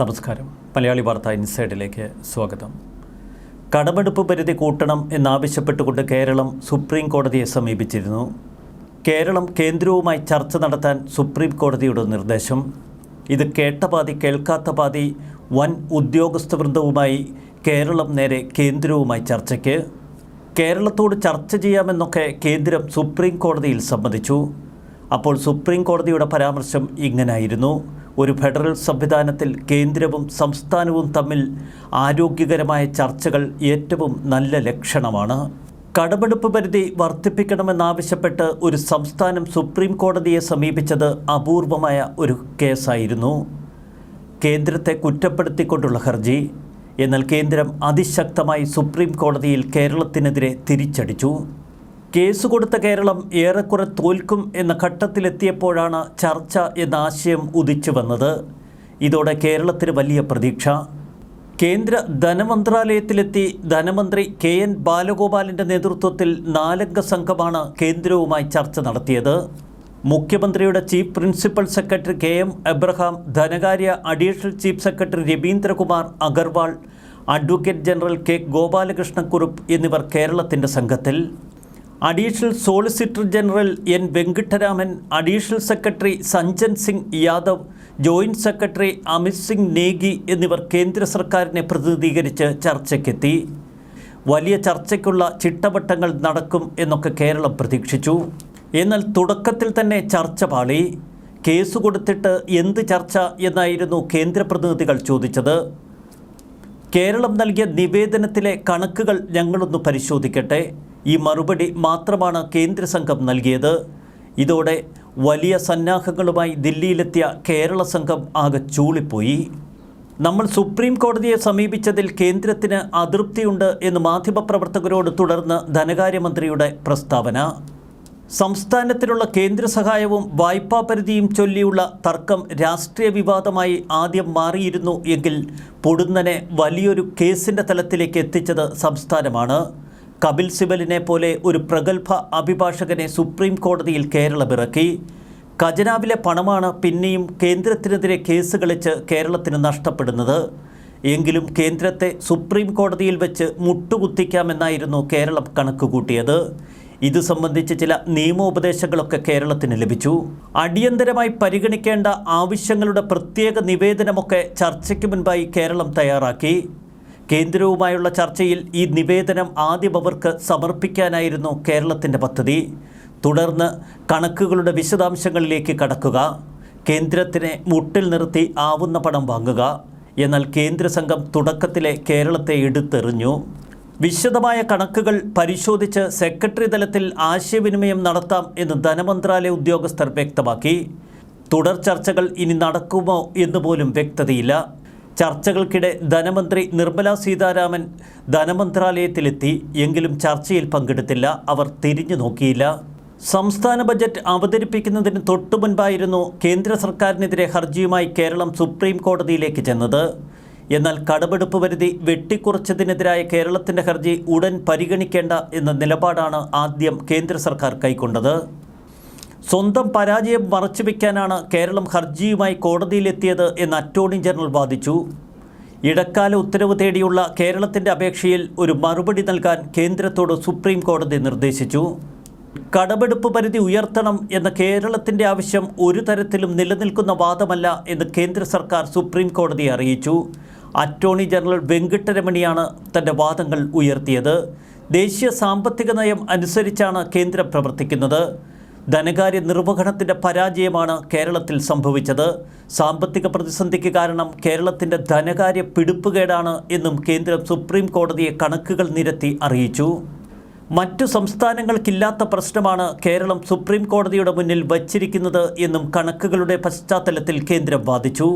നമസ്കാരം. മലയാളി വാർത്ത ഇൻസൈഡിലേക്ക് സ്വാഗതം. കടമെടുപ്പ് പരിധി കൂട്ടണം എന്നാവശ്യപ്പെട്ടുകൊണ്ട് കേരളം സുപ്രീം കോടതിയെ സമീപിച്ചിരുന്നു. കേരളം കേന്ദ്രവുമായി ചർച്ച നടത്താൻ സുപ്രീം കോടതിയുടെ നിർദ്ദേശം. ഇത് കേട്ട പാതി കേൾക്കാത്ത പാതി വൻ ഉദ്യോഗസ്ഥ വൃന്ദവുമായി കേരളം നേരെ കേന്ദ്രവുമായി ചർച്ചയ്ക്ക്. കേരളത്തോട് ചർച്ച ചെയ്യാമെന്നൊക്കെ കേന്ദ്രം സുപ്രീം കോടതിയിൽ സമ്മതിച്ചു. അപ്പോൾ സുപ്രീം കോടതിയുടെ പരാമർശം ഇങ്ങനായിരുന്നു. ഒരു ഫെഡറൽ സംവിധാനത്തിൽ കേന്ദ്രവും സംസ്ഥാനവും തമ്മിൽ ആരോഗ്യകരമായ ചർച്ചകൾ ഏറ്റവും നല്ല ലക്ഷണമാണ്. കടമെടുപ്പ് പരിധി വർദ്ധിപ്പിക്കണമെന്നാവശ്യപ്പെട്ട് ഒരു സംസ്ഥാനം സുപ്രീം കോടതിയെ സമീപിച്ചത് അപൂർവമായ ഒരു കേസായിരുന്നു. കേന്ദ്രത്തെ കുറ്റപ്പെടുത്തിക്കൊണ്ടുള്ള ഹർജി എന്നാൽ കേന്ദ്രം അതിശക്തമായി സുപ്രീം കോടതിയിൽ കേരളത്തിനെതിരെ തിരിച്ചടിച്ചു. കേസ് കൊടുത്ത കേരളം ഏറെക്കുറെ തോൽക്കും എന്ന ഘട്ടത്തിലെത്തിയപ്പോഴാണ് ചർച്ച എന്ന ആശയം ഉദിച്ചു വന്നത്. ഇതോടെ കേരളത്തിന് വലിയ പ്രതീക്ഷ. കേന്ദ്ര ധനമന്ത്രാലയത്തിലെത്തി ധനമന്ത്രി കെ എൻ ബാലഗോപാലിന്റെ നേതൃത്വത്തിൽ നാലംഗ സംഘമാണ് കേന്ദ്രവുമായി ചർച്ച നടത്തിയത്. മുഖ്യമന്ത്രിയുടെ chief principal secretary K M Abraham ധനകാര്യ additional chief secretary Ravindrakumar Agarwal advocate general K Gopalakrishna Kurup എന്നിവർ കേരളത്തിന്റെ സംഘത്തിൽ. Additional solicitor general N Venkataraman additional secretary Sanjan Singh Yadav joint secretary Amit Singh Negi എന്നിവർ കേന്ദ്ര സർക്കാരിനെ പ്രതിനിധീകരിച്ച് ചർച്ചയ്ക്കെത്തി. വലിയ ചർച്ചയ്ക്കുള്ള ചിട്ടവട്ടങ്ങൾ നടക്കും എന്നൊക്കെ കേരളം പ്രതീക്ഷിച്ചു. എന്നാൽ തുടക്കത്തിൽ തന്നെ ചർച്ച പാളി. കേസ് കൊടുത്തിട്ട് എന്ത് ചർച്ച എന്നായിരുന്നു കേന്ദ്ര പ്രതിനിധികൾ ചോദിച്ചത്. കേരളം നൽകിയ നിവേദനത്തിലെ കണക്കുകൾ ഞങ്ങളൊന്ന് പരിശോധിക്കട്ടെ. ഈ മറുപടി മാത്രമാണ് കേന്ദ്ര സംഘം നൽകിയത്. ഇതോടെ വലിയ സന്നാഹങ്ങളുമായി ദില്ലിയിലെത്തിയ കേരള സംഘം ആകെ ചൂളിപ്പോയി. നമ്മൾ സുപ്രീം കോടതിയെ സമീപിച്ചതിൽ കേന്ദ്രത്തിന് അതൃപ്തിയുണ്ട് എന്ന് മാധ്യമപ്രവർത്തകരോട് തുടർന്ന് ധനകാര്യമന്ത്രിയുടെ പ്രസ്താവന. സംസ്ഥാനത്തിനുള്ള കേന്ദ്ര സഹായവും വായ്പാ പരിധിയും ചൊല്ലിയുള്ള തർക്കം രാഷ്ട്രീയ വിവാദമായി ആദ്യം മാറിയിരുന്നു എങ്കിൽ പൊടുന്നനെ വലിയൊരു കേസിന്റെ തലത്തിലേക്ക് എത്തിച്ചത് സംസ്ഥാനമാണ്. കപിൽ സിബലിനെ പോലെ ഒരു പ്രഗത്ഭ അഭിഭാഷകനെ സുപ്രീം കോടതിയിൽ കേരളമിറക്കി. ഖജനാവിലെ പണമാണ് പിന്നെയും കേന്ദ്രത്തിനെതിരെ കേസ് കളിച്ച് കേരളത്തിന് നഷ്ടപ്പെടുന്നത്. എങ്കിലും കേന്ദ്രത്തെ സുപ്രീം കോടതിയിൽ വെച്ച് മുട്ടുകുത്തിക്കാമെന്നായിരുന്നു കേരളം കണക്കുകൂട്ടിയത്. ഇത് സംബന്ധിച്ച് ചില നിയമോപദേശങ്ങളൊക്കെ കേരളത്തിന് ലഭിച്ചു. അടിയന്തരമായി പരിഗണിക്കേണ്ട ആവശ്യങ്ങളുടെ പ്രത്യേക നിവേദനമൊക്കെ ചർച്ചയ്ക്ക് മുൻപായി കേരളം തയ്യാറാക്കി. കേന്ദ്രവുമായുള്ള ചർച്ചയിൽ ഈ നിവേദനം ആദ്യം അവർക്ക് സമർപ്പിക്കാനായിരുന്നു കേരളത്തിന്റെ പദ്ധതി. തുടർന്ന് കണക്കുകളുടെ വിശദാംശങ്ങളിലേക്ക് കടക്കുക. കേന്ദ്രത്തിനെ മുട്ടിൽ നിർത്തി ആവുന്ന പണം വാങ്ങുക. എന്നാൽ കേന്ദ്ര സംഘം തുടക്കത്തിലെ കേരളത്തെ എടുത്തെറിഞ്ഞു. വിശദമായ കണക്കുകൾ പരിശോധിച്ച് സെക്രട്ടറി തലത്തിൽ ആശയവിനിമയം നടത്താം എന്ന് ധനമന്ത്രാലയ ഉദ്യോഗസ്ഥർ വ്യക്തമാക്കി. തുടർ ചർച്ചകൾ ഇനി നടക്കുമോ എന്ന് പോലും വ്യക്തതയില്ല. ചർച്ചകൾക്കിടെ ധനമന്ത്രി നിർമ്മല സീതാരാമൻ ധനമന്ത്രാലയത്തിലെത്തി. എങ്കിലും ചർച്ചയിൽ പങ്കെടുത്തില്ല. അവർ തിരിഞ്ഞു നോക്കിയില്ല. സംസ്ഥാന ബജറ്റ് അവതരിപ്പിക്കുന്നതിന് തൊട്ടു മുൻപായിരുന്നു കേന്ദ്ര സർക്കാരിനെതിരെ ഹർജിയുമായി കേരളം സുപ്രീം കോടതിയിലേക്ക് ചെന്നത്. എന്നാൽ കടമെടുപ്പ് പരിധി വെട്ടിക്കുറച്ചതിനെതിരായ കേരളത്തിന്റെ ഹർജി ഉടൻ പരിഗണിക്കേണ്ട എന്ന നിലപാടാണ് ആദ്യം കേന്ദ്ര സർക്കാർ കൈക്കൊണ്ടത്. സ്വന്തം പരാജയം മറച്ചുവെക്കാനാണ് കേരളം ഹർജിയുമായി കോടതിയിലെത്തിയത് എന്ന് അറ്റോർണി ജനറൽ വാദിച്ചു. ഇടക്കാല ഉത്തരവ് തേടിയുള്ള കേരളത്തിന്റെ അപേക്ഷയിൽ ഒരു മറുപടി നൽകാൻ കേന്ദ്രത്തോട് സുപ്രീം കോടതി നിർദ്ദേശിച്ചു. കടമെടുപ്പ് പരിധി ഉയർത്തണം എന്ന കേരളത്തിന്റെ ആവശ്യം ഒരു തരത്തിലും നിലനിൽക്കുന്ന വാദമല്ല എന്ന് കേന്ദ്ര സർക്കാർ സുപ്രീം കോടതിയെ അറിയിച്ചു. അറ്റോർണി ജനറൽ വെങ്കിട്ടരമണിയാണ് തന്റെ വാദങ്ങൾ ഉയർത്തിയത്. ദേശീയ സാമ്പത്തിക നയം അനുസരിച്ചാണ് കേന്ദ്രം പ്രവർത്തിക്കുന്നത്. ധനകാര്യ നിർവഹണത്തിന്റെ പരാജയമാണ് കേരളത്തിൽ സംഭവിച്ചത്. സാമ്പത്തിക പ്രതിസന്ധിക്ക് കാരണം കേരളത്തിന്റെ ധനകാര്യ പിടിപ്പുകേടാണ് എന്നും കേന്ദ്രം സുപ്രീം കോടതിയെ കണക്കുകൾ നിരത്തി അറിയിച്ചു. മറ്റു സംസ്ഥാനങ്ങൾക്കില്ലാത്ത പ്രശ്നമാണ് കേരളം സുപ്രീം കോടതിയുടെ മുന്നിൽ വച്ചിരിക്കുന്നത് എന്നും കണക്കുകളുടെ പശ്ചാത്തലത്തിൽ കേന്ദ്രം വാദിച്ചു.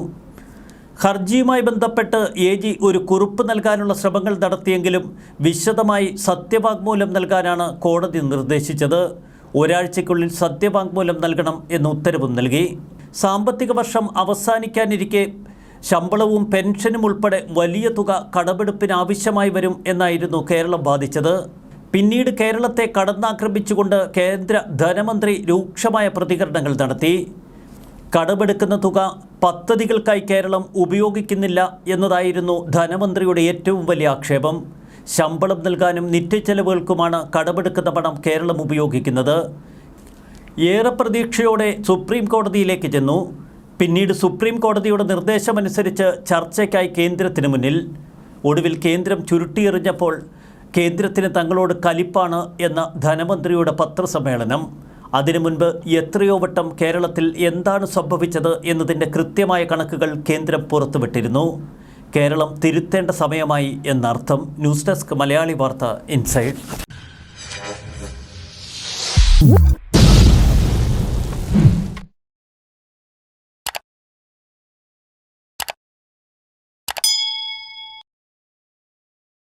ഹർജിയുമായി ബന്ധപ്പെട്ട് എ ജി ഒരു കുറിപ്പ് നൽകാനുള്ള ശ്രമങ്ങൾ നടത്തിയെങ്കിലും വിശദമായി സത്യവാങ്മൂലം നൽകാനാണ് കോടതി നിർദ്ദേശിച്ചത്. ഒരാഴ്ചയ്ക്കുള്ളിൽ സത്യവാങ്മൂലം നൽകണം എന്ന് ഉത്തരവും നൽകി. സാമ്പത്തിക വർഷം അവസാനിക്കാനിരിക്കെ ശമ്പളവും പെൻഷനും ഉൾപ്പെടെ വലിയ തുക കടമെടുപ്പിന് ആവശ്യമായി വരും എന്നായിരുന്നു കേരളം ബാധിച്ചത് പിന്നീട് കേരളത്തെ കടന്നാക്രമിച്ചുകൊണ്ട് കേന്ദ്ര ധനമന്ത്രി രൂക്ഷമായ പ്രതികരണങ്ങൾ നടത്തി. കടമെടുക്കുന്ന തുക പദ്ധതികൾക്കായി കേരളം ഉപയോഗിക്കുന്നില്ല എന്നതായിരുന്നു ധനമന്ത്രിയുടെ ഏറ്റവും വലിയ ആക്ഷേപം. ശമ്പളം നൽകാനും നിത്യച്ചെലവുകൾക്കുമാണ് കടമെടുക്കുന്ന പണം കേരളം ഉപയോഗിക്കുന്നത്. ഏറെ പ്രതീക്ഷയോടെ സുപ്രീം കോടതിയിലേക്ക് ചെന്നു. പിന്നീട് സുപ്രീം കോടതിയുടെ നിർദ്ദേശമനുസരിച്ച് ചർച്ചയ്ക്കായി കേന്ദ്രത്തിന് മുന്നിൽ. ഒടുവിൽ കേന്ദ്രം ചുരുട്ടിയെറിഞ്ഞപ്പോൾ കേന്ദ്രത്തിന് തങ്ങളോട് കലിപ്പാണ് എന്ന ധനമന്ത്രിയുടെ പത്രസമ്മേളനം. അതിനു മുൻപ് എത്രയോ വട്ടം കേരളത്തിൽ എന്താണ് സംഭവിച്ചത് എന്നതിന്റെ കൃത്യമായ കണക്കുകൾ കേന്ദ്രം പുറത്തുവിട്ടിരുന്നു. കേരളം തിരുത്തേണ്ട സമയമായി എന്നർത്ഥം ന്യൂസ് ഡെസ്ക് മലയാളി വാർത്ത ഇൻസൈഡ്.